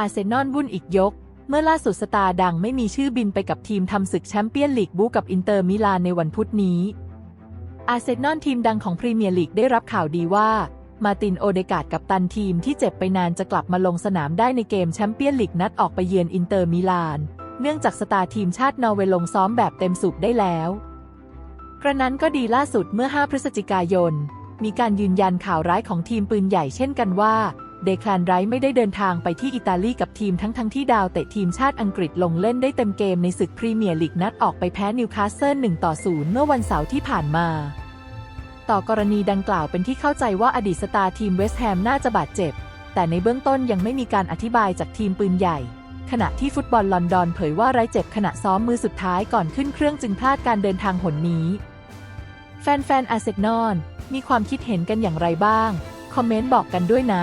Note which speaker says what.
Speaker 1: อาร์เซนอลวุ่นอีกยก เมื่อล่าสุดสตาร์ดังไม่มีชื่อบินไปกับทีมทำศึกแชมเปี้ยนลีกบูกับอินเตอร์มิลานในวันพุธนี้ อาร์เซนอลทีมดังของพรีเมียร์ลีกได้รับข่าวดีว่า มาร์ตินโอเดกาดกับตันทีมที่เจ็บไปนานจะกลับมาลงสนามได้ในเกมแชมเปี้ยนลีกนัดออกไปเยือนอินเตอร์มิลาน เนื่องจากสตาร์ทีมชาตินอร์เวย์ลงซ้อมแบบเต็มสูบได้แล้ว กระนั้นก็ดีล่าสุดเมื่อ 5 พฤศจิกายนมีการยืนยันข่าวร้ายของทีมปืนใหญ่เช่นกันว่า เดคลานไรท์ไม่ได้เดินทางไปที่อิตาลีกับทีมทั้งทั้งที่ดาวเตะทีมชาติอังกฤษลงเล่นได้เต็มเกมในศึกพรีเมียร์ลีกนัดออกไปแพ้นิวคาสเซิล1ต่อ0เมื่อวันเสาร์ที่ผ่านมา ต่อกรณีดังกล่าวเป็นที่เข้าใจว่าอดีตสตาร์ทีมเวสต์แฮมน่าจะบาดเจ็บ แต่ในเบื้องต้นยังไม่มีการอธิบายจากทีมปืนใหญ่ ขณะที่ฟุตบอลลอนดอนเผยว่าไร้เจ็บขณะซ้อมมือสุดท้ายก่อนขึ้นเครื่องจึงพลาดการเดินทางหนนี้ แฟนๆอาร์เซนอลมีความคิดเห็นกันอย่างไรบ้าง คอมเมนต์บอกกันด้วยนะ